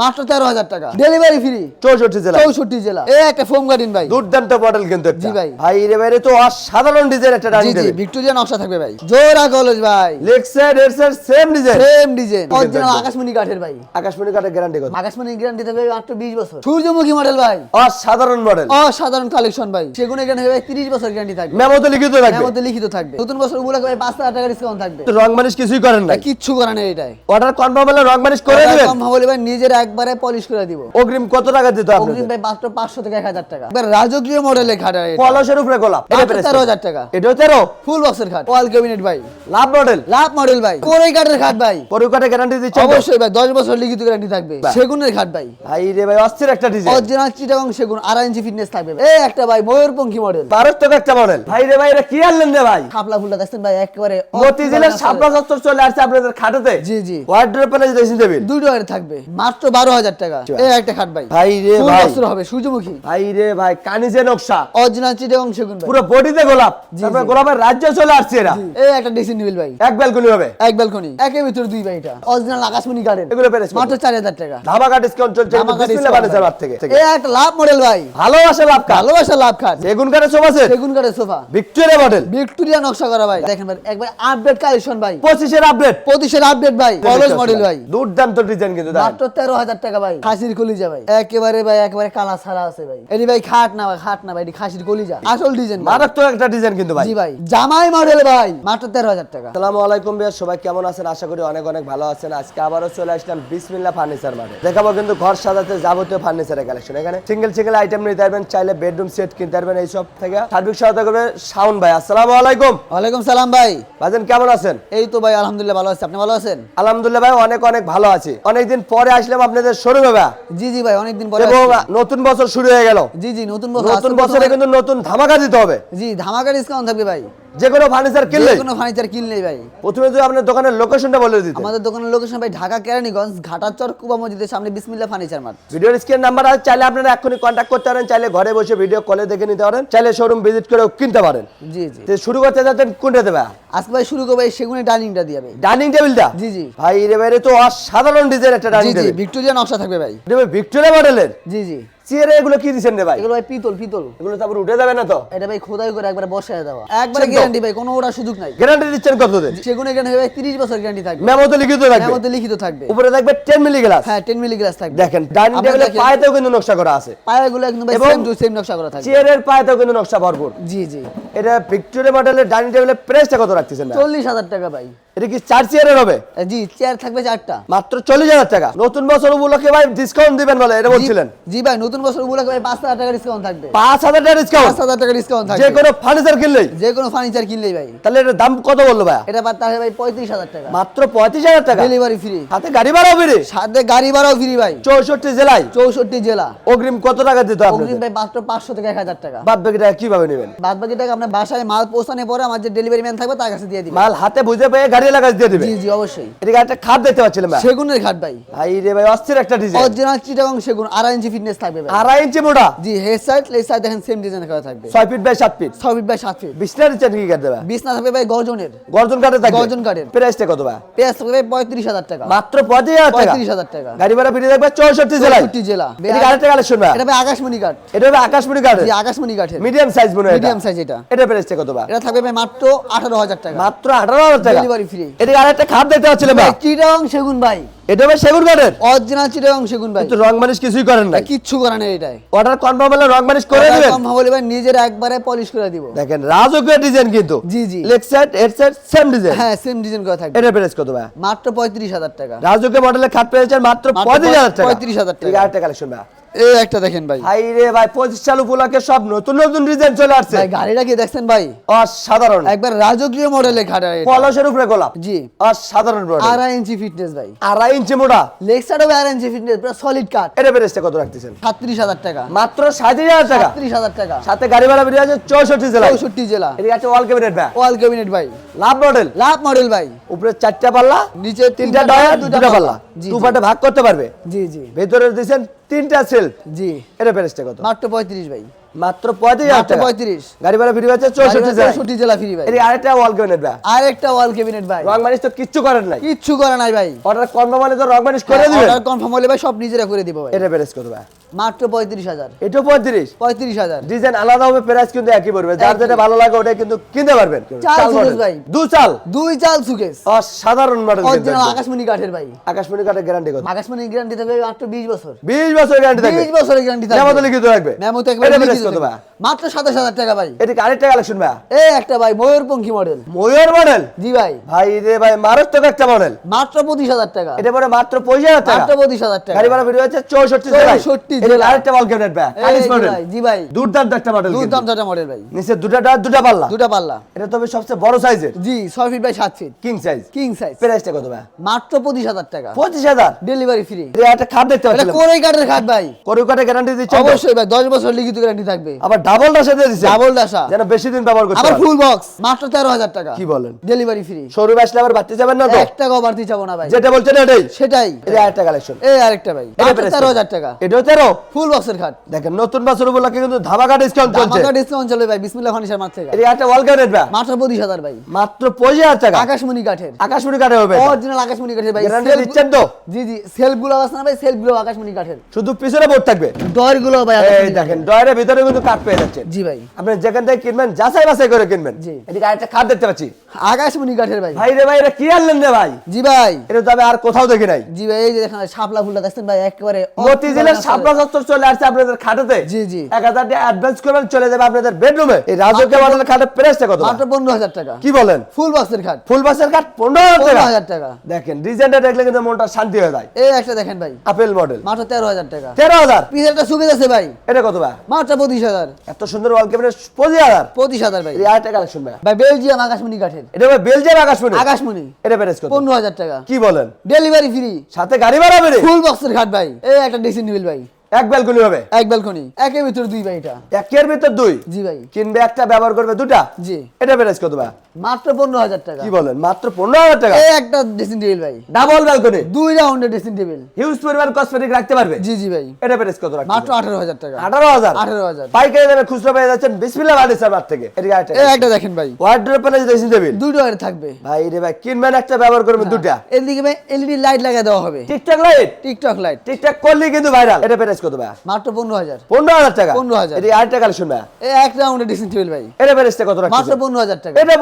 মাত্র তেরো হাজার টাকা। ডেলিভারি ফ্রি চৌষট্টি জেলা। চৌষট্টি জেলা। এই একটা ফোম গার্ডিন ভাই। দুর্দান্ত মডেল কিন্তু জি ভাই। ভাই রে বাইরে তো অসাধারণ ডিজাইন একটা জি ভিক্টোরিয়া নকশা থাকবে ভাই। জোড়া কলেজ ভাই। Leg side side same design same design original আকাশমণি কাঠের ভাই। আকাশমণি কাঠের গ্যারান্টি কত? আকাশমণি গ্যারান্টি থাকবে মাত্র বিশ বছর। সূর্যমুখী মডেল ভাই। অসাধারণ মডেল অসাধারণ কালেকশন ভাই। সেগুলো এখানে ভাই তিরিশ বছর গ্যারান্টি থাকবে। মেমোতে লিখিত থাকবে। মধ্যে লিখিত থাকবে। নতুন বছর উপলক্ষে ভাই পাঁচ হাজার টাকা ডিসকাউন্ট থাকবে। রং মানিশ কিছুই করেন না কিচ্ছু করার নেই এটাই। অর্ডার কনফার্ম হলে রং মানিশ করে দিবেন কম হবে ভাই নিজের একবারে পলিশ করে দিব। অগ্রিম কত টাকা দিতে অগ্রিম ভাই মাত্র পাঁচশো থেকে এক হাজার টাকা। এবার রাজকীয় মডেলের খাট আর এটা। পলাশের উপরে গোলাপ। এটা মাত্র প্রাইস তেরো হাজার টাকা। এটাও তেরো? ফুল বক্সের খাট। ওয়াল ক্যাবিনেট ভাই। লাভ মডেল লাভ মডেল ভাই। কোরে কাঠের খাট ভাই। পরে কাঠে গ্যারান্টি দিচ্ছে অবশ্যই ভাই দশ বছর লিখিত গ্যারান্টি থাকবে। সেগুনের খাট ভাই। ভাই রে ভাই অস্থির একটা ডিজাইন অরিজিনাল চিটাগং সেগুন আড়াই ইঞ্চি ফিটনেস থাকবে এই একটা ভাই ময়ূরপঙ্খী মডেল মারাত্মক একটা মডেল ভাই রে ভাই এটা কি আনলেন রে ভাই? খাপলা ফুলটা দেখছেন ভাই একেবারে মতিঝিলের সাবলা সত্তর চলে আসছে আপনাদের খাটাতে? জি জি। ওয়ার্ড্রোপ পেলে ড্রেসিং টেবিল দুটো এর থাকবে। মাত্র বারো হাজার টাকা। এই একটা খাট ভাই। ভাই রে ভাই। হবে সূর্যমুখী ভাই রে ভাই কানিজে নকশা। অরিজিনাল চিটাগং সেগুন পুরো বডিতে গোলাপ। তারপরে গোলাপের রাজ্য চলে আসছে এরা। এই একটা ড্রেসিং টেবিল ভাই। এক ব্যালকনি হবে। এক ব্যালকনি একের ভিতরে দুই ভাই এটা। অরিজিনাল আকাশমণি গার্ডেন এগুলো পেরেছ মাত্র চার হাজার টাকা। ধামাকা ডিসকাউন্ট চলছে বিসমিল্লাহ বানিয়েছে ভাই। থেকে। এই একটা লাভ মডেল ভাই। ভালোবাসা লাভ কাল ভালোবাসা লাভ খাট বেগুন কাঠের সোফা সেট সেগুন কাঠের সোফা। ভিক্টোরিয়া মডেল ভিক্টোরিয়া নকশা করা ভাই। দেখেন ভাই একবার আপডেট কালেকশন ভাই। পঁচিশের আপডেট পঁচিশের আপডেট ভাই। কলেজ মডেল ভাই। দুর্দান্ত ডিজাইন কিন্তু। মাত্র তেরো হাজার টাকা ভাই। খাসির কলিজা ভাই। একেবারে ভাই একেবারে কালা ছাড়া আছে ভাই। এটি ভাই খাট না ভাই খাট না ভাই এটি খাসির কলিজা। আসল ডিজাইন মারাত্মক একটা ডিজাইন কিন্তু ভাই। জি ভাই জামাই মডেল ভাই মাত্র তেরো হাজার টাকা। আসসালামু আলাইকুম ভাইয়া সবাই কেমন আছেন? আশা করি অনেক অনেক ভালো আছেন। আজকে আবারও চলে আসলাম বিসমিল্লা ফার্নিচার মার্কেট দেখাবো কিন্তু ঘর সাজাতে যাবতীয় ফার্নিচারের কালেকশন এখানে সিঙ্গেল সিঙ্গেল আইটেম নিতে পারবেন চাইলে বেডরুম সেট কিনতে পারবেন এইসব থেকে। সার্বিক সহায়তা করবে শাওন ভাই। আসসালামু আলাইকুম। ওয়ালাইকুম সালাম ভাই। ভাইজান কেমন আছেন? এই তো ভাই আলহামদুলিল্লাহ ভালো আছে। আপনি ভালো আছেন? আলহামদুলিল্লাহ ভাই অনেক অনেক ভালো আছি। অনেকদিন পরে আসলাম আপনাদের শুরু বাবা। জি জি ভাই অনেকদিন পরে নতুন বছর শুরু হয়ে গেল। জি জি নতুন বছর নতুন বছরে কিন্তু নতুন ধামাকা দিতে হবে। জি ধামাকা ডিসকাউন্ট থাকবে ভাই। যে কোনো ফার্নিচার কিনলে? কোনো ফার্নিচার কিনলেই ভাই। প্রথমে যদি আপনার দোকানের লোকেশনটা বলে দিতে। আমাদের দোকানের লোকেশন ভাই ঢাকা কেরানীগঞ্জ ঘাটাচর কুবা মসজিদের সামনে বিসমিল্লাহ ফার্নিচার মার্ট ভিডিওর স্ক্রিন নাম্বার আছে চাইলে আপনারা এখনই কন্ট্যাক্ট করতে পারেন চাইলে ঘরে বসে ভিডিও কলে দেখে নিতে পারেন চাইলে শোরুম ভিজিট করেও কিনতে পারেন। জি জি। তো শুরু করতে যাচ্ছেন কোনটা দেবে? আজকে ভাই শুরু করব সেগুনের ডাইনিংটা দিয়ে ভাই। ডাইনিং টেবিলটা জি জি। ভাই রে বাইরে তো অসাধারণ ডিজাইন একটা ডাইনিং জি টেবিল ভিক্টোরিয়া নকশা থাকবে ভাই। এটা ভিক্টোরিয়া মডেলের জি জি। চেয়ারে এগুলো কি দিচ্ছেন রে ভাই? এগুলো ভাই পিতল পিতল। এগুলো তারপর উঠে যাবে না তো? এটা ভাই খোদাই করে একবার বসায় দেওয়া একবারে। গ্যারান্টি ভাই কোনো ওটা সুযোগ নাই। গ্যারান্টি দিচ্ছেন কত দিন সেগুন এখানে ভাই তিরিশ বছর গ্যারান্টি থাকবে। মেমোতে লিখিত থাকবে। মধ্যে লিখিত থাকবে। উপরে থাকবে 10 মিলি গ্লাস হ্যাঁ টেন মিলি গ্লাস থাকবে। দেখেন ডাইনিং দেখেন। পায়েতেও কিন্তু নকশা করা আছে। পায়াগুলো একদম ভাই সেম টু সেম নকশা করা থাকবে। চেয়ারের পায়েতেও কিন্তু নকশা ভরপুর। জি জি। এটা ভিক্টোরিয়া মডেলের ডাইনিং টেবিলের প্রাইসটা কত রাখতেছেন ভাই? চল্লিশ হাজার টাকা ভাই। এটা কি চার চেয়ারের হবে? জি চেয়ার থাকবে চারটা। মাত্র চল্লিশ হাজার টাকা। নতুন বছর উপলক্ষে ভাই ডিসকাউন্ট দিবেন বলে এটা বলছিলেন। জি- ভাই নতুন বছর উপলক্ষে ভাই পাঁচ হাজার টাকা ডিসকাউন্ট থাকবে। পাঁচ হাজার টাকা ডিসকাউন্ট পাঁচ হাজার টাকা ডিসকাউন্ট যে কোনো ফার্নিচার কিনলেই? যে কোনো ফার্নিচার কিনলেই ভাই। তাহলে এটার দাম কত বলল ভাই এটা তাহলে ভাই পঁয়ত্রিশ হাজার টাকা। মাত্র পঁয়ত্রিশ হাজার টাকা? ডেলিভারি ফ্রি হাতে গাড়ি ভাড়াও বেড়ে সাথে গাড়ি ভাড়াও ফ্রি ভাই। চৌষট্টি জেলায়? চৌষট্টি জেলা। অগ্রিম কত টাকা দিতে হবে অগ্রিম ভাই মাত্র পাঁচশো থেকে এক হাজার টাকা। বাদ বাকি টাকা কীভাবে নেবেন? বাদ বাকি টাকা আপনার বাসায় মাল পৌঁছানোর পরে আমার যে ডেলিভারি ম্যান থাকবে তার কাছে দিয়ে দিবেন মাল হাতে বুঝে পেয়ে গাড়ি এলাকায় দিয়ে দিবে। জি জি অবশ্যই। এদিকে একটা খাট দেখতে পাচ্ছিলাম ভাই? সেগুনের ঘাট ভাই। ভাই রে ভাই অস্থির একটা ডিজাইন অরিজিনাল চিটাগং সেগুন আড়াই ইঞ্চি ফিটনেস থাকবে ভাই। আড়াই ইঞ্চি মোটা? জি হেড সাইড লেগ সাইড দেখেন সেম ডিজাইন করা থাকবে। ছয় ফিট বাই সাত ফিট ছয় ফিট বাই সাত ফিট বিছনা দিচ্ছেন কি কাট দেবে বিছনা থাকবে ভাই গর্জনের। গর্জন কাটে থাকবে? গর্জন কাঠের। প্রাইসটা কত ভাই? পেঁয়াজ থাকবে ভাই পঁয়ত্রিশ হাজার টাকা। মাত্র পঁয়ত্রিশ হাজার টাকা? গাড়ি ভাড়া বেরিয়ে থাকবে জেলায়। চৌষট্টি জেলা। এদিকে আরেকটা কালেকশন ভাই? এটা ভাই আকাশমণি কাঠ। এটা হবে আকাশমণি কাঠের জি আকাশমণি কাঠের। মিডিয়াম সাইজ মনে হয় মিডিয়াম সাইজ এটা। এটা প্রাইসটা কত ভাই? এটা থাকবে ভাই মাত্র আঠারো হাজার টাকা। মাত্র আঠারো হাজার টাকা। ডেলিভারি ফ্রি এদিকে আরেকটা খাট দেখতে পাচ্ছিলাম ভাই চিটাগং সেগুন ভাই। এটা হবে সেগুন কাঠের। অরিজিনাল চিটাগং সেগুন ভাই। কিন্তু রং মানিশ কিছুই করেন না কিচ্ছু করা নেই এটাই। অর্ডার কনফার্ম হলে রং মানিশ করে দিবেন। কম হবে ভাই নিজের একবারে পলিশ করে দিব। দেখেন রাজকীয় ডিজাইন কিন্তু। জি, জি। Leg side head side same design হ্যাঁ সেম ডিজাইন করা থাকবে। এটা প্রাইস কত ভাই? মাত্র পঁয়ত্রিশ হাজার টাকা। রাজকীয় মডেলের খাট পেয়েছেন মাত্র মাত্র পঁয়ত্রিশ হাজার টাকা। 35,000 টাকা। আরেকটা কালেকশন ভাই। এই একটা দেখেন ভাই। ভাই রে ভাই পঁচিশ সাল উপলক্ষে সব নতুন নতুন ডিজাইন চলে আসছে। ভাই গাড়িটা কি দেখছেন ভাই? অসাধারণ। একবার রাজকীয় মডেলের খাটা পলাশের উপরে গোলাপ। জি। অসাধারণ আড়াই ইঞ্চি ফিটনেস ভাই। আড়াই ইঞ্চি মোটা। আড়াই ইঞ্চি ফিটনেস পুরো সলিড কাট এটা কত রাখতেছেন? হাজার টাকা। মাত্র সাঁত্রিশ হাজার টাকা? হাজার টাকা। সাথে গাড়ি ভাড়া বেরিয়ে আছে চৌষট্টি জেলায়। চৌষট্টি জেলা। এদিকে আছে ওয়াল ক্যাবিনেট ভাই। ওয়াল ক্যাবিনেট ভাই। লাভ মডেল লাভ মডেল ভাই। উপরে চারটা পাল্লা নিচে তিনটা ডয়ার দুটা পাল্লা। পাল্লা। জি, দু ভাগ করতে পারবে? জি জি। ভেতরে দিয়েছেন তিনটা সেল। জি। এটা প্রাইসটা কত? মাত্র পঁয়ত্রিশ ভাই। মাত্র পঁয়ত্রিশ হাজার পঁয়ত্রিশ। গাড়ি ভাড়া ফ্রি আছে চৌষট্টি চৌষট্টি জেলা ফ্রি ভাই আরেকটা ওয়াল ক্যাবিনেট ভাই আর একটা ওয়াল ক্যাবিনেট ভাই। রং মানিস তো কিচ্ছু করেন নাই। কিচ্ছু করে নাই ভাই। অর্ডার কনফার্ম হলে তো রং মানিস করে দিবেন। অর্ডার কনফার্ম হলে ভাই সব নিজেরা করে দিব ভাই। এটা কত ভাই। মাত্র পঁয়ত্রিশ হাজার। এটাও পঁয়ত্রিশ। পঁয়ত্রিশ হাজার। ডিজাইন আলাদা হবে প্রাইস কিন্তু একই পড়বে। যার যেটা ভালো লাগে ওটা কিন্তু কিনতে পারবেন। চাল চাল ভাই। দু চাল। দুই চাল সুকেস অসাধারণ মডেল অরিজিনাল আকাশমণি কাঠের ভাই। আকাশমণি কাঠের গ্যারান্টি কত? আকাশমণি গ্যারান্টি থাকবে মাত্র বিশ বছর। বিশ বছর গ্যারান্টি থাকবে। বিশ বছরের গ্যারান্টি থাকবে। লিখিত থাকবে। মেমো তো একবার এটা লিখিত কত ভাই? মাত্র টাকা ভাই। এটা কি আরেকটা কালেকশন ভাই? এই একটা ভাই ময়ূরপঙ্খী মডেল ময়ূর মডেল জি ভাই। ভাই রে ভাই মারাত্মক একটা মডেল মাত্র পঁচিশ হাজার টাকা। এটা পরে মাত্র পঁচিশ হাজার টাকা। মাত্র পঁচিশ হাজার টাকা। গাড়ি ভাড়া ভিডিও আছে চৌষট্টি জেলায়। 64 এটা আরেকটা ক্যাবিনেট ভাই? কালিস জি মডেল ভাই, জি ভাই। দুর্দান্ত একটা মডেল দুর্দান্ত একটা মডেল ভাই। নিচে দুটা দুটা পাল্লা। দুটা পাল্লা। এটা তবে সবচেয়ে বড় সাইজের জি ছয় ফিট বাই সাত feet king size king size প্রাইসটা কত ভাই? মাত্র পঁচিশ হাজার টাকা। পঁচিশ হাজার? ডেলিভারি ফ্রি এটা একটা খাট দেখতে এটা পাচ্ছিলাম। কোরই কাঠের খাট ভাই। করু কাটে গ্যারান্টি দিচ্ছে অবশ্যই ভাই দশ বছর লিখিত গ্যারান্টি থাকবে আবার ডাবল ডাসা দিয়ে দিচ্ছে ডাবল ডাসা যেন বেশি দিন ব্যবহার করতে আবার ফুল বক্স মাত্র তেরো হাজার টাকা। কি বলেন? ডেলিভারি ফ্রি শোরুমে আসলে আবার বাড়তে যাবেন না তো? এক টাকাও বাড়তি চাবো না ভাই। যেটা বলছেন এটাই। সেটাই। এটা আরেকটা কালেকশন এই আরেকটা ভাই মাত্র তেরো হাজার টাকা। এটাও তেরো? ফুল বক্সের খাট। দেখেন নতুন বছর উপলক্ষে কিন্তু ধামাকা ডিসকাউন্ট চলছে। ধামাকা ডিসকাউন্ট চলে ভাই বিসমিল্লাহ ফার্নিচার মাঠ থেকে। এটা একটা ওয়াল ক্যাবিনেট ভাই মাত্র পঁচিশ হাজার ভাই। মাত্র পঁচিশ হাজার টাকা? আকাশমণি কাঠের। আকাশমণি কাটে হবে অরিজিনাল আকাশমণি কাঠের ভাই। Self- দিচ্ছেন তো? জি জি সেলফগুলো আছে না ভাই? সেলফগুলো আকাশমণি কাঠের। শুধু পিছনে বোর্ড থাকবে? ডয়ারগুলো ভাই এই দেখেন ডয়ারের ভিতরে কিন্তু কাঠ পেয়ে যাচ্ছেন। জি ভাই। আপনি যেখান থেকে কিনবেন যাচাই বাছাই করে কিনবেন। জি। এদিকে আরেকটা খাট দেখতে পাচ্ছি? আকাশমণি কাঠের ভাই। ভাই রে ভাই এটা কি আনলেন রে ভাই? জি ভাই। এটা তো আমি আর কোথাও দেখি নাই। জি ভাই এই যে দেখেন শাপলা ফুলটা দেখছেন ভাই? একেবারে মতিঝিলের শাপলা চত্বর চলে আসছে আপনাদের খাটেতে। জি, জি। এক হাজার টাকা অ্যাডভান্স করবেন চলে যাবে আপনাদের বেডরুমে এই রাজকীয় মডেলের খাটের প্রাইসটা কত মাত্র পনেরো হাজার টাকা। কি বলেন? ফুল বক্সের খাট। ফুল কাঠ পনেরো হাজার টাকা। দেখেন ডিজাইনটা দেখলে কিন্তু মনটা শান্তি হয়ে যায়। এই একটা দেখেন ভাই। আপেল মডেল মাত্র তেরো হাজার টাকা। তেরো হাজার? পিসেরটা শুকে যাচ্ছে ভাই। এটা কত ভাই? মাত্র পঁচিশ হাজার। এত সুন্দর ওয়াল ক্যাবিনেট পঁচিশ হাজার। পঁচিশ হাজার ভাই। আর একটা কালেকশন ভাই ভাই বেলজিয়াম আকাশমণি কাঠের। এটা ভাই বেলজিয়াম আকাশমণি? আকাশমণি। এটা প্যারেজ কত? পনেরো হাজার টাকা। কি বলেন? ডেলিভারি ফ্রি সাথে গাড়ি ভাড়া বেড়ে? ফুল বক্সের ঘাট ভাই। এই একটা ডিসি নিবিল ভাই। এক ব্যালকনি হবে? এক ব্যালকনি। একের ভিতরে দুই ভাই এটা। একের ভিতর দুই? জি ভাই। কিনবে একটা ব্যবহার করবে দুটা? জি। এটা প্রাইস কত ভাই? মাত্র পনেরো হাজার টাকা। কি বলেন? মাত্র পনেরো হাজার টাকা? এই একটা ড্রেসিং টেবিল ভাই। ডাবল ব্যালকনি দুই রাউন্ডের ড্রেসিং টেবিল হিউজ পরিমাণ কসমেটিক রাখতে পারবে? জি জি ভাই। এটা প্রাইস কত মাত্র আঠারো হাজার টাকা। আঠারো হাজার? আঠারো হাজার। পাইকারি দামে খুচরো পেয়ে যাচ্ছেন বিসমিল্লাহ ফার্নিচার মার্ট থেকে। এই একটা দেখেন ভাই। ওয়ার্ড্রোপ ড্রেসিং টেবিল থাকবে। ভাই রে ভাই কিনবেন একটা ব্যবহার করবেন দুটা। এদিকে ভাই এলইডি লাইট লাগিয়ে দেওয়া হবে। TikTok light TikTok light TikTok করলেই কিন্তু ভাইরাল এটা প্রাইস কত ভাই? মাত্র পনেরো হাজার। পনেরো হাজার টাকা? 15,000 এদিকে আরেকটা কালেকশন ভাই? এই এক রাউন্ডের ড্রেসিং টেবিল ভাই। এটা প্রাইসটা কত রাখছেন মাত্র পনেরো হাজার টাকা। এটা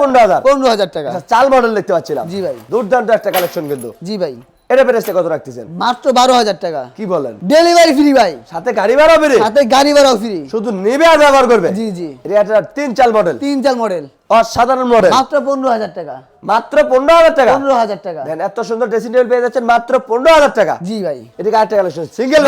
আচ্ছা, চাল মডেল দেখতে পাচ্ছিলাম। জি ভাই। দুর্দান্ত একটা কালেকশন কিন্তু। জি ভাই। এটা প্রাইসটা কত রাখতেছেন? মাত্র বারো হাজার টাকা। কি বলেন? ডেলিভারি ফ্রি ভাই। সাথে গাড়ি ভাড়া বেড়ে সাথে গাড়ি ভাড়াও ফ্রি শুধু নেবে আর ব্যবহার করবে? জি জি। এটা তিন চাল মডেল তিন চাল মডেল অসাধারণ মডেল। মাত্র পনেরো হাজার টাকা। মাত্র পনেরো হাজার টাকা? পনেরো হাজার টাকা। দেন এত সুন্দর ড্রেসিং টেবিল পেয়ে যাচ্ছেন মাত্র পনেরো হাজার টাকা। জি ভাই। কালেকশন সিঙ্গেল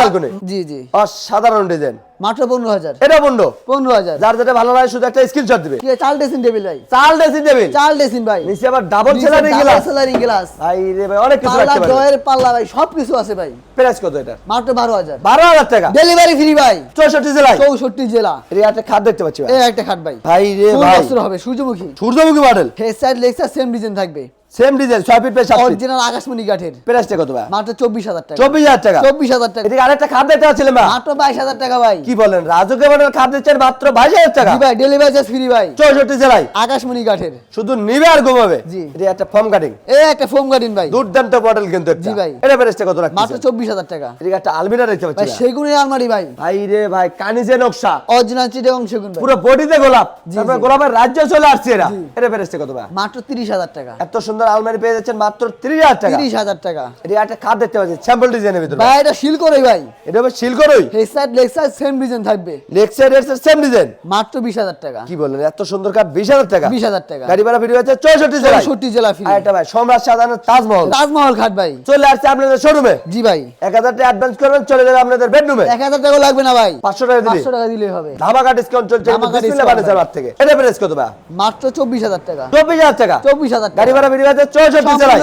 জি জি। অসাধারণ ডিজাইন মাত্র পনেরো হাজার। এটা বন্ধু পনেরো হাজার। যার যেটা ভালো লাগে শুধু একটা স্ক্রিনশট দিবে। কি চাল ড্রেসিং টেবিল ভাই? চাল ড্রেসিং টেবিল চাল ড্রেসিং ভাই। নিচে আবার ডাবল সেলারিং গ্লাস সেলারিং গ্লাস ভাই রে ভাই অনেক কিছু রাখতে জয়ের পাল্লা ভাই সবকিছু আছে ভাই। প্রাইস কত এটা? মাত্র বারো হাজার। বারো হাজার টাকা। ডেলিভারি ফ্রি ভাই। চৌষট্টি জেলায়। চৌষট্টি জেলা। এটা একটা খাট দেখতে পাচ্ছি ভাই। একটা খাট ভাই। ভাই রে ভাই। হবে সূর্যমুখী সূর্যমুখী model face side leg side same design থাকবে। সেম ডিজাইন ছয় ফিট বাই সাত অরিজিনাল আকাশমণি কাঠের। প্রাইসটা কত ভাই? মাত্র চব্বিশ হাজার টাকা। চব্বিশ হাজার টাকা। চব্বিশ হাজার টাকা। এদিকে আরেকটা খাট দেখতে পাচ্ছিলাম ভাই? মাত্র বাইশ হাজার টাকা ভাই। কি বলেন রাজকীয় মডেল খাট দিচ্ছেন মাত্র বাইশ হাজার টাকা। জি ভাই ডেলিভারি চার্জ ফ্রি ভাই। চৌষট্টি জেলায়। আকাশমণি কাঠের। শুধু নিবে আর ঘুমাবে। জি। এটা একটা ফর্ম কাটিং এই একটা ফোম গার্ডিন ভাই। দুর্দান্ত মডেল কিন্তু একটা। জি ভাই। এটা প্রাইসটা কত মাত্র রাখছেন চব্বিশ হাজার টাকা। এদিকে একটা আলমিরা দেখতে ভাই পাচ্ছি ভাই। সেগুনের আলমারি ভাই। ভাই রে ভাই কানিজে নকশা। অরিজিনাল চিটাগং সেগুন ভাই। পুরো বডিতে গোলাপ। তারপরে গোলাপের রাজ্য চলে আসছে এরা। এটা প্রাইসটা কত ভাই? মাত্র তিরিশ হাজার টাকা। এত সুন্দর আলমারি পেয়ে যাচ্ছেন মাত্র 30000 টাকা। তিরিশ হাজার টাকা। এটা একটা খাট দেখতে পাচ্ছি স্যাম্পল ডিজাইনের ভিতরে। ভাই এটা শিল করে ভাই। এটা হবে সিলকরই face side leg side same design থাকবে। লেগ সাইড এর সেম ডিজাইন মাত্র বিশ হাজার টাকা। কি বলেন এত সুন্দর কাঠ 20000 টাকা? বিশ হাজার টাকা। গাড়ি ভাড়া ভিডিও আছে 64 জেলায়। চৌষট্টি জেলা ফ্রি। এটা ভাই সম্রাট শাহজাহানের তাজমহল। তাজমহল খাট ভাই। চলে আসছে আপনাদের শোরুমে জি ভাই। 1000 টাকা অ্যাডভান্স করবেন চলে যাবে আপনাদের বেডরুমে এক হাজার টাকা লাগবে না ভাই। 500 টাকা দিলে পাঁচশো টাকা দিলেই হবে। ধামাকা ডিসকাউন্ট চলছে বিসমিল্লাহ থেকে। এটা প্রাইস কত ভাই? মাত্র চব্বিশ হাজার টাকা। 24000 টাকা। চব্বিশ হাজার গাড়ি ভাড়া ভিডিও আছে 64 জেলায়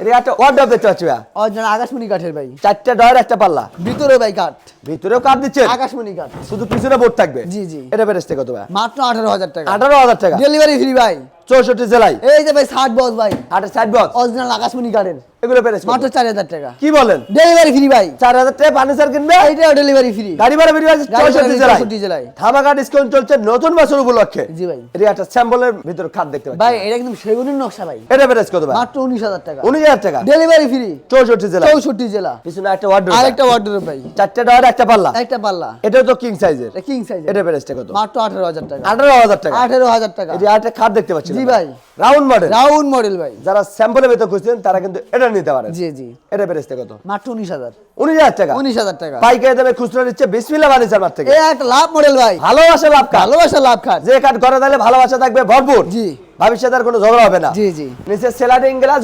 এটা একটা ওয়ার্ডরোব দেখতে পাচ্ছি ভাই। অরিজিনাল আকাশমণি কাঠের ভাই। চারটা ডয়ার একটা পাল্লা। ভিতরে ভাই কাঠ। ভিতরেও কাঠ দিচ্ছে আকাশমণি কাঠ। শুধু পিছনে বোর্ড থাকবে? জি, জি। এটা প্রাইস কত ভাই? মাত্র আঠারো হাজার টাকা। আঠারো হাজার টাকা। ডেলিভারি ফ্রি ভাই। চৌষট্টি জেলায়। এই যে ভাই ষাট বস ভাই। ষাট অরিজিনাল আকাশমণি কাঠের। এগুলো প্রাইস মাত্র চার হাজার টাকা। কি বলেন? ডেলিভারি ফ্রি ভাই। চার হাজার টাকা ফার্নিচার কিনবে? এইটাও ডেলিভারি ফ্রি গাড়ি ভাড়া আছে গাড়ি ভাড়া চৌষট্টি বেরিয়ে জেলায়। 64 জেলায়। ধামাকা ডিসকাউন্ট চলছে নতুন বছর উপলক্ষে। জি ভাই। এটা একটা স্যাম্পলের ভিতর খাট দেখতে পাচ্ছি। ভাই এটা কিন্তু সেগুনের নকশা ভাই। এটা প্রাইস কত ভাই? মাত্র উনিশ হাজার টাকা। উনিশ হাজার টাকা? ডেলিভারি ফ্রি চৌষট্টি জেলা চৌষট্টি জেলা। পিছনে একটা ওয়ার্ড আরেকটা ওয়ার্ডরোব ভাই। চারটে ডয়ার একটা পাল্লা। একটা পাল্লা। এটাও তো কিং সাইজের এটা কিং সাইজ এটা প্রাইসটা কত? মাত্র আঠারো হাজার টাকা। আঠারো হাজার টাকা। আঠারো হাজার টাকা। এই যে আরেকটা খাট দেখতে পাচ্ছি জি ভাই। রাউন্ড মডেল রাউন্ড মডেল ভাই। যারা স্যাম্পলের ভিতর খুঁজছেন তারা কিন্তু এটা নিতে পারেন। জি জি। এটা বেরেস্তে কত? মাত্র উনিশ হাজার। উনিশ হাজার টাকা? উনিশ হাজার টাকা। পাইকারি দামে খুচরা নিচ্ছে বিসমিল্লা ফার্নিচার মার্ট থেকে। এক একটা লাভ মডেল ভাই। ভালোবাসা লাভ খা ভালোবাসা লাভ খাট যে কাঠ ঘরে তাহলে ভালোবাসা থাকবে ভরপুর। জি। ভবিষ্যতে আর কোনো ঝগড়া হবে না। জি জি। নিচে গ্লাস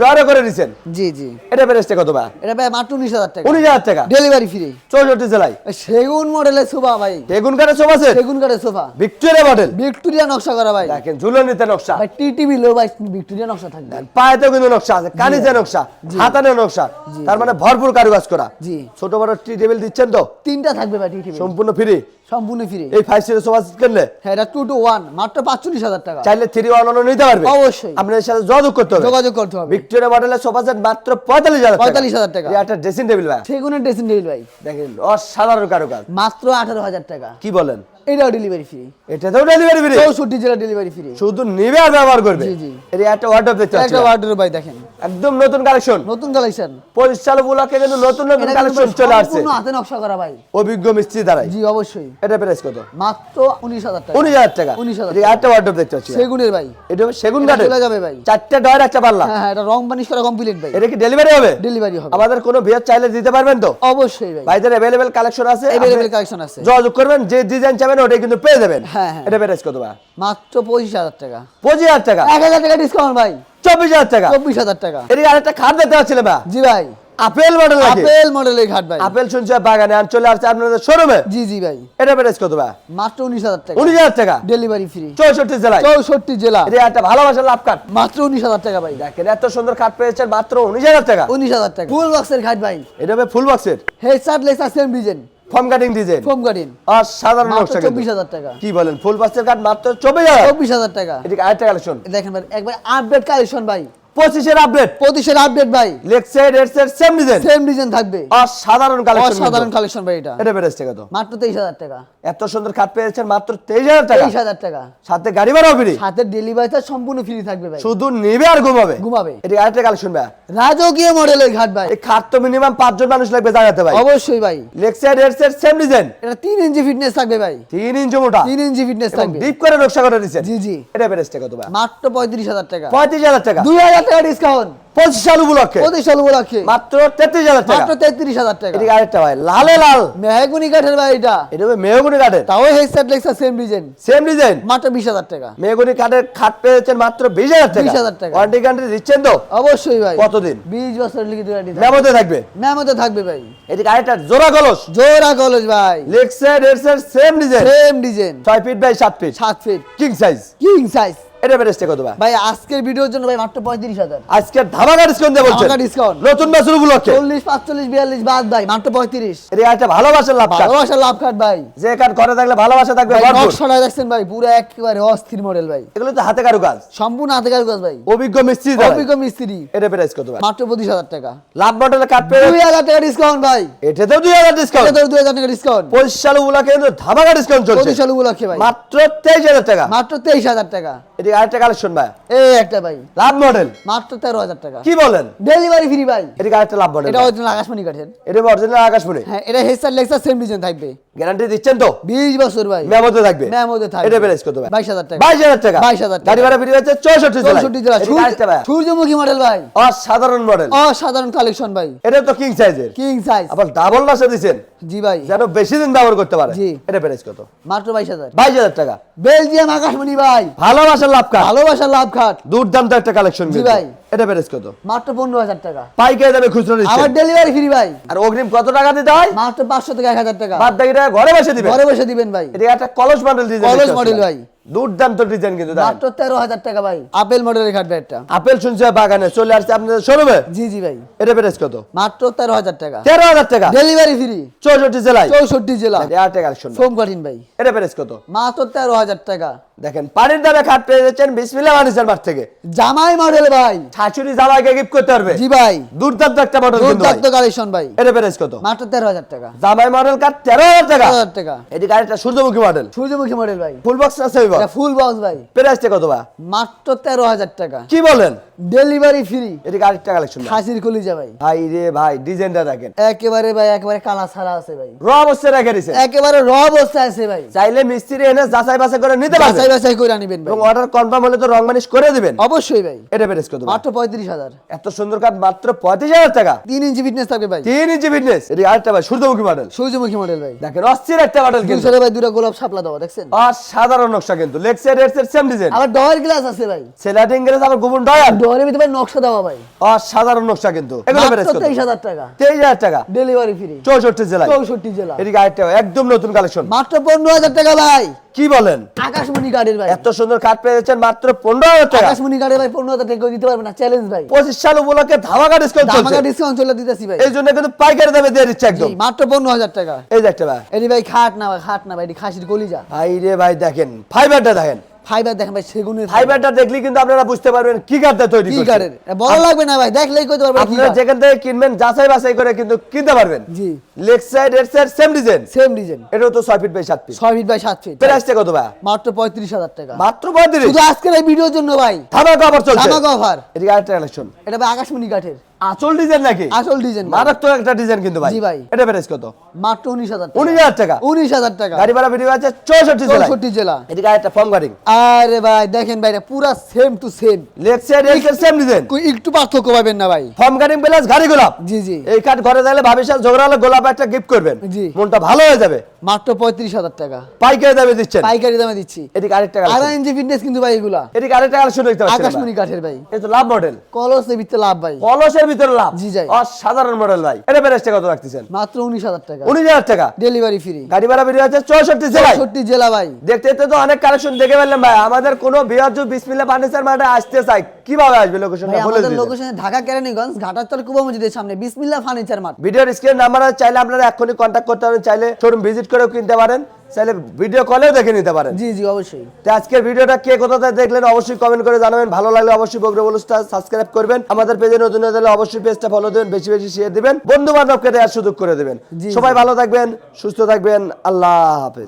ডয়ারে করে দিচ্ছেন জি জি। এটা কত এটা ভাই মাত্র উনিশ হাজার টাকা। উনিশ হাজার টাকা? Delivery free. চৌষট্টি জেলায়? সেগুন মডেলের সোফা ভাই। বেগুন কাঠের সোফা সেট সেগুন কাঠের সোফা। Victoria model? ভিক্টোরিয়া নকশা করা ভাই। দেখেন ঝুলনিতে নকশা। ভাই টিটিভি লো ভাই ভিক্টোরিয়া নকশা থাকবে। পায়েতেও কিন্তু নকশা আছে কানিজে নকশা হাতানে নকশা তার মানে ভরপুর কারুকাজ করা। জি। ছোট বড় টি টেবিল দিচ্ছেন তো? তিনটা থাকবে ভাই টিটিভি সম্পূর্ণ ফ্রি সম্পূর্ণ ফ্রি এই ফাইভ সিটের সোফা সেট কিনলে হ্যাঁ এটা টু টু ওয়ান মাত্র পাঁচচল্লিশ হাজার টাকা। চাইলে থ্রি ওয়ান ওয়ান নিতে পারবে। অবশ্যই। আপনার সাথে যোগাযোগ করতে হবে। যোগাযোগ করতে হবে। ভিক্টোরিয়া মডেলের সোফা সেট মাত্র পঁয়তাল্লিশ হাজার পঁয়তাল্লিশ হাজার টাকা। একটা ড্রেসিং টেবিল ভাই। সেগুনের ড্রেসিং টেবিল ভাই। দেখেন অসাধারণ কারুকাজ। মাত্র আঠারো হাজার টাকা। কি বলেন? এটাও ডেলিভারি ফ্রি এটাতেও ডেলিভারি ফ্রি চৌষট্টি জেলা ডেলিভারি ফ্রি শুধু নিবে আর ব্যবহার করবে? জি, জি। একটা ওয়ার্ডরোব দেখতে পাচ্ছি একটা ভাই। দেখেন। একদম নতুন কালেকশন নতুন কালেকশন পঁচিশ সাল উপলক্ষে কিন্তু নতুন নতুন কালেকশন চলে আসছে। সম্পূর্ণ হাতে নকশা করা ভাই। অভিজ্ঞ মিস্ত্রি দ্বারাই। জি অবশ্যই। এটা প্রাইস কত? মাত্র উনিশ হাজার টাকা। উনিশ হাজার টাকা। 19,000 এই একটা ওয়ার্ডরোব দেখতে পাচ্ছি সেগুনের ভাই। এটা সেগুন কাঠের। চলে যাবে ভাই। চারটে ডয়ার একটা পাল্লা। হ্যাঁ হ্যাঁ এটা রং বানিশ করা কমপ্লিট ভাই। এটা কি ডেলিভারি হবে? ডেলিভারি হবে। আমাদের কোনো বিয়ের চাইলে দিতে পারবেন তো? অবশ্যই ভাই। ভাইদের অ্যাভেলেবেল কালেকশন আছে। এভেলেবেল কালেকশন আছে। যোগাযোগ করবেন। যে ডিজাইন চাইবেন ওটাই কিন্তু পেয়ে যাবেন। হ্যাঁ, হ্যাঁ। এটা প্রাইস কত ভাই? মাত্র পঁচিশ হাজার টাকা। পঁচিশ হাজার টাকা? এক হাজার টাকা ডিসকাউন্ট ভাই। চব্বিশ হাজার টাকা? চব্বিশ হাজার টাকা। এদিকে আরেকটা খাট দেখতে পাচ্ছিলেন ভাই জি ভাই। আপেল মডেল আপেল মডেলের ঘাট ভাই। আপেল শুনছে বাগানে আর চলে আসছে আপনাদের শোরুমে জি জি ভাই। এটা প্রাইস কত ভাই মাত্র উনিশ হাজার টাকা। উনিশ হাজার টাকা? ডেলিভারি ফ্রি চৌষট্টি জেলায়। চৌষট্টি জেলা। এটা একটা ভালোবাসার লাভ কাট মাত্র উনিশ হাজার টাকা ভাই। দেখেন এত সুন্দর কাঠ পেয়েছেন মাত্র উনিশ হাজার টাকা। উনিশ হাজার টাকা। ফুল বক্সের ঘাট ভাই। এটা হবে ফুল বক্সের হেড শার্ট less same design. Form cutting design form cutting. আর সাধারণ নকশা চব্বিশ কিন্তু। হাজার টাকা। কি বলেন ফুল বক্সের কাট মাত্র চব্বিশ হাজার? চব্বিশ হাজার টাকা। এদিকে আরেকটা কালেকশন দেখেন ভাই একবার আপডেট কালেকশন ভাই। পঁচিশের আপডেট পঁচিশের আপডেট ভাই। Leg side head side same design same design থাকবে। অসাধারণ কালেকশন অসাধারণ কালেকশন ভাই এটা। এটা বেড়েছে কত? মাত্র তেইশ হাজার টাকা। এত সুন্দর কাঠ পেয়েছেন মাত্র তেইশ হাজার টাকা। তেইশ হাজার টাকা। সাথে গাড়ি ভাড়াও ফ্রি সাথে ডেলিভারিটা সম্পূর্ণ ফ্রি থাকবে ভাই। শুধু নিবে আর ঘুমাবে? ঘুমাবে। এদিকে আরেকটা কালেকশন ভাই। রাজকীয় মডেলের ঘাট ভাই। এই খাট তো মিনিমাম পাঁচজন মানুষ লাগবে জায়গাতে ভাই। অবশ্যই ভাই। Leg side head side same design এটা তিন ইঞ্চি ফিটনেস থাকবে ভাই। তিন ইঞ্চি মোটা। তিন ইঞ্চি ফিটনেস থাকবে। ডিপ করে নকশা করে দিচ্ছেন জি জি। এটা বেড়েছে কত ভাই? মাত্র পঁয়ত্রিশ হাজার টাকা। পঁয়ত্রিশ হাজার টাকা। দুই হাজার টাকা ডিসকাউন্ট পঁচিশ সাল উপলক্ষে। পঁচিশ সাল উপলক্ষে। মাত্র তেত্রিশ হাজার টাকা। মাত্র তেত্রিশ হাজার টাকা। এদিকে আরেকটা ভাই লালে লাল। মেহগুনি কাঠের ভাই এটা। এটা মেহগুনি কাঠের। তাও হেডসেট লেক্সা সেম ডিজাইন সেম ডিজাইন মাত্র বিশ হাজার টাকা। মেহগুনি কাঠের খাট পেয়েছেন মাত্র বিশ হাজার টাকা। 20,000 টাকা। ওয়ারেন্টি গ্যারান্টি দিচ্ছেন তো? অবশ্যই ভাই। কতদিন? বিশ বছর লিখিত গ্যারান্টি মেমোতে থাকবে? মেমোতে থাকবে ভাই। এদিকে আরেকটা জোড়া কলস। জোড়া কলেজ ভাই। Leg side head side same design same design ছয় ফিট বাই সাত ফিট সাত feet king size king size এটা বেড়েছে কত ভাই? আজকের ভিডিওর জন্য ভাই মাত্র পঁয়ত্রিশ হাজার। আজকে ধামাকা ডিসকাউন্ট বলছেন? ধামাকা নতুন বছর উপলক্ষে? চল্লিশ পাঁচচল্লিশ বিয়াল্লিশ বাদ ভাই মাত্র পঁয়ত্রিশ। এদিকে একটা ভালোবাসার লাভ। ভালোবাসার লাভ কাট ভাই। যে কাঠ ঘরে থাকলে ভালোবাসা থাকবে। নকশাটা দেখছেন ভাই পুরো একেবারে অস্থির মডেল ভাই। এগুলো তো হাতে কারু কাজ সম্পূর্ণ হাতে কাজ ভাই। অভিজ্ঞ মিস্ত্রি অভিজ্ঞ মিস্ত্রি। এটা প্রাইস কত ভাই? মাত্র পঁচিশ হাজার টাকা। লাভ মডেলের কাঠ পেয়ে দুই হাজার টাকা ডিসকাউন্ট ভাই। এটাতেও দুই হাজার ডিসকাউন্ট এটা দুই হাজার টাকা ডিসকাউন্ট পঁচিশ সাল উপলক্ষে ধামাকা ডিসকাউন্ট চলছে। পঁচিশ সাল উপলক্ষে ভাই। মাত্র তেইশ হাজার টাকা। মাত্র তেইশ হাজার টাকা। এদিকে আরেকটা কালেকশন ভাই। এই একটা ভাই। লাভ মডেল মাত্র তেরো হাজার টাকা। কি বলেন? ডেলিভারি ফ্রি ভাই। এদিকে আরেকটা লাভ মডেল এটা অরিজিনাল আকাশমণি কাঠের। এটা অরিজিনাল আকাশমণি? হ্যাঁ এটা হেডসেট লেক্সার সেম ডিজাইন থাকবে। গ্যারান্টি দিচ্ছেন তো? বিশ বছর ভাই। মেমোতে থাকবে? মেমোতে থাকবে। এটা প্রাইস কত ভাই? বাইশ হাজার টাকা। বাইশ হাজার টাকা। 22,000 টাকা। গাড়ি ভাড়া ফ্রি হচ্ছে জেলা সূর্যমুখী মডেল ভাই। অসাধারণ মডেল অসাধারণ কালেকশন ভাই। এটা তো কিং সাইজের কিং সাইজ আবার ডাবল দিচ্ছেন জি ভাই। যেন বেশি দিন ব্যবহার করতে পারে। জি। এটা প্রাইস কত? মাত্র বাইশ হাজার। বাইশ হাজার টাকা। বেলজিয়াম আকাশমণি ভাই। ভালোবাসার লাভ কাঠ ভালোবাসার লাভ খাট দুর্দান্ত একটা কালেকশন জি ভাই। এটা প্রাইস কত? মাত্র পনেরো হাজার টাকা। পাইকারি দামে খুচরো আবার দিচ্ছেন ডেলিভারি ফ্রি ভাই। আর অগ্রিম কত টাকা দিতে হয়? মাত্র পাঁচশো থেকে এক হাজার টাকা। বাদ বাকি ঘরে বসে দিবেন। ঘরে বসে দিবেন ভাই। এটা একটা কলস মডেল দিয়ে কলস মডেল ভাই। দুর্দান্ত ডিজাইন কিন্তু মাত্র তেরো হাজার টাকা ভাই। আপেল মডেলের খাট ভাই একটা। আপেল শুনছে বাগানে চলে আসছে আপনাদের শোরুমে? জি জি ভাই। এটা প্রাইস কত? মাত্র তেরো হাজার টাকা। তেরো হাজার টাকা? ডেলিভারি ফ্রি চৌষট্টি জেলায়। চৌষট্টি জেলা। সোম কঠিন ভাই। এটা প্রাইস কত? মাত্র তেরো হাজার টাকা। দেখেন পানির দামে খাট পেয়ে যাচ্ছেন বিসমিল্লাহ মার্ট থেকে। জামাই মডেল ভাই। শাশুড়ি জামাইকে গিফট করতে পারবে। জি ভাই। দুর্দান্ত একটা মডেল দুর্দান্ত কালেকশন ভাই। এটা প্রাইস কত? মাত্র তেরো হাজার টাকা। জামাই মডেল তেরো হাজার টাকা। তেরো হাজার টাকা। এটি গাড়িটা সূর্যমুখী মডেল সূর্যমুখী মডেল ভাই। ফুল বক্স আছে বক্স এটা ফুল বক্স ভাই। প্রাইসটা কত বা মাত্র তেরো হাজার টাকা। কি বলেন? ডেলিভারি ফ্রি এটি গাড়ির টাকা কালেকশন খাসির কলিজা ভাই। ভাই রে ভাই ডিজাইনটা দেখেন। একেবারে ভাই একেবারে কালা ছাড়া আছে ভাই। র অবস্থায় রেখে একেবারে র অবস্থায় আছে ভাই। চাইলে মিস্ত্রি এনে যাচাই বাছাই করে নিতে পারবে? বাছাই বাছাই করে নিবেন ভাই। এবং অর্ডার কনফার্ম হলে তো রং মানিশ করে দিবেন। অবশ্যই ভাই। এটা প্রাইস কত মাত্র পঁয়ত্রিশ হাজার। এত সুন্দর কাঠ মাত্র পঁয়ত্রিশ হাজার টাকা। তিন ইঞ্চি ফিটনেস থাকবে ভাই। তিন ইঞ্চি ফিটনেস এটি আরেকটা ভাই? সূর্যমুখী মডেল সূর্যমুখী মডেল ভাই। দেখেন অস্থির একটা মডেল কিন্তু। ভাই দুটা গোলাপ শাপলা দেওয়া দেখছেন? অসাধারণ নকশা কিন্তু leg side side same design আবার ডয়ের গ্লাস আছে ভাই। সেলাটিং গ্লাস আবার গোপন ডয়ার। ডয়ের ভিতরে ভাই নকশা দেওয়া ভাই। অসাধারণ নকশা কিন্তু। এগুলো মাত্র কত তেইশ হাজার টাকা। তেইশ হাজার টাকা। ডেলিভারি ফ্রি চৌষট্টি জেলায়। চৌষট্টি জেলা। এটি আরেকটা একদম নতুন কালেকশন মাত্র পনেরো হাজার টাকা ভাই। কি বলেন? আকাশমণি গাড়ির ভাই। এত সুন্দর কাঠ পেয়ে যাচ্ছেন মাত্র পনেরো হাজার টাকা। আকাশমণি গাড়ির ভাই পনেরো হাজার টাকা কেউ দিতে পারবে না। চ্যালেঞ্জ ভাই। পঁচিশ সাল উপলক্ষে ধামাকা ডিসকাউন্ট চলছে। আমাকে ডিসকাউন্ট চলে দিতেছি ভাই। এই জন্য কিন্তু পাইকারি দামে দিয়ে দিচ্ছে একদম। মাত্র পনেরো হাজার টাকা। এই যে একটা ভাই। এটি ভাই খাট না ভাই খাট না ভাই এটি খাসির কলিজা। ভাই রে ভাই দেখেন ফাইবারটা দেখেন। ফাইবার দেখেন ভাই সেগুনের ফাইবারটা দেখলে কিন্তু আপনারা বুঝতে পারবেন কি কাঠটা তৈরি কি করছে। গাড়ির? বড় লাগবে না ভাই দেখলেই কইতে পারবে কি আপনারা যেখান থেকে কিনবেন যাচাই বাছাই করে কিন্তু কিনতে পারবেন। জি। Leg side head side same design same design এটাও তো ছয় ফিট বাই সাত ফিট ছয় ফিট বাই সাত ফিট প্রাইসটা কত ভাই? মাত্র পঁয়ত্রিশ হাজার টাকা। মাত্র পঁয়ত্রিশ? শুধু আজকের এই ভিডিওর জন্য ভাই। ধামাকা অফার চলছে। ধামাকা অফার এদিকে আরেকটা কালেকশন এটা ভাই আকাশমণি কাঠের। আচল ডিজাইন নাকি? আসল ডিজাইন মারাত্মক একটা ডিজাইন কিন্তু ভাই। জি ভাই। এটা প্রাইস কত? মাত্র উনিশ হাজার উনিশ হাজার টাকা। উনিশ হাজার টাকা। গাড়ি ভাড়া ভিডিও আছে চৌষট্টি জেলায়। চৌষট্টি জেলা। এদিকে আরেকটা ফর্ম গাড়ি আরে ভাই দেখেন ভাই এটা পুরা same to same head side same design একটু পার্থক্য পাবেন না ভাই। ফর্ম গাড়ি প্লাস গাড়ি গোলাপ। জি জি। এই কাঠ ঘরে দিলে সাথে ঝগড়া হলে গোলাপ একটা গিফট করবেন। জি। মনটা ভালো হয়ে যাবে। মাত্র পঁয়ত্রিশ হাজার টাকা। পাইকারি দামে দিচ্ছেন। পাইকারি দামে দিচ্ছি। এদিকে আরেকটা কালেকশন ইঞ্চি ফিটনেস কিন্তু ভাই এগুলা। এদিকে আরেকটা কালেকশন দেখতে পাচ্ছেন আকাশমণি কাঠের ভাই। তো লাভ মডেল কলস ভিতরে লাভ ভাই। কলসের ভিতরে লাভ। জি, যাই। অসাধারণ মডেল ভাই। এটা প্রাইসটা কত রাখতেছেন? মাত্র উনিশ হাজার টাকা। উনিশ হাজার টাকা? ডেলিভারি ফ্রি গাড়ি ভাড়া ভিডিও আছে চৌষট্টি জেলায়। চৌষট্টি জেলা ভাই। দেখতে তো অনেক কালেকশন দেখে ফেললাম ভাই। আমাদের কোনো বিহার বিসমিল্লা ফার্নিচার মার্টে আসতে চাই। কীভাবে আসবে লোকেশনটা বলে আমাদের দিন লোকেশনে ঢাকা কেরানীগঞ্জ ঘাটারতল কুবা মসজিদের সামনে বিসমিল্লাহ ফার্নিচার মার্ট ভিডিওর স্ক্রিন নাম্বার আছে চাইলে আপনারা এখনই কন্ট্যাক্ট করতে পারেন চাইলে শোরুম ভিজিট করেও কিনতে পারেন। চাইলে ভিডিও কলেও দেখে নিতে পারেন। জি জি অবশ্যই। তো আজকের ভিডিওটা কে কোথাতে দেখলেন অবশ্যই কমেন্ট করে জানাবেন। ভালো লাগলে অবশ্যই বগ্র বলুসটা সাবস্ক্রাইব করবেন। আমাদের পেজে নতুন হলে অবশ্যই পেজটা ফলো দেবেন বেশি বেশি শেয়ার দিবেন। বন্ধু বান্ধবকে দেওয়ার সুযোগ করে দেবেন। সবাই ভালো থাকবেন সুস্থ থাকবেন। আল্লাহ হাফেজ।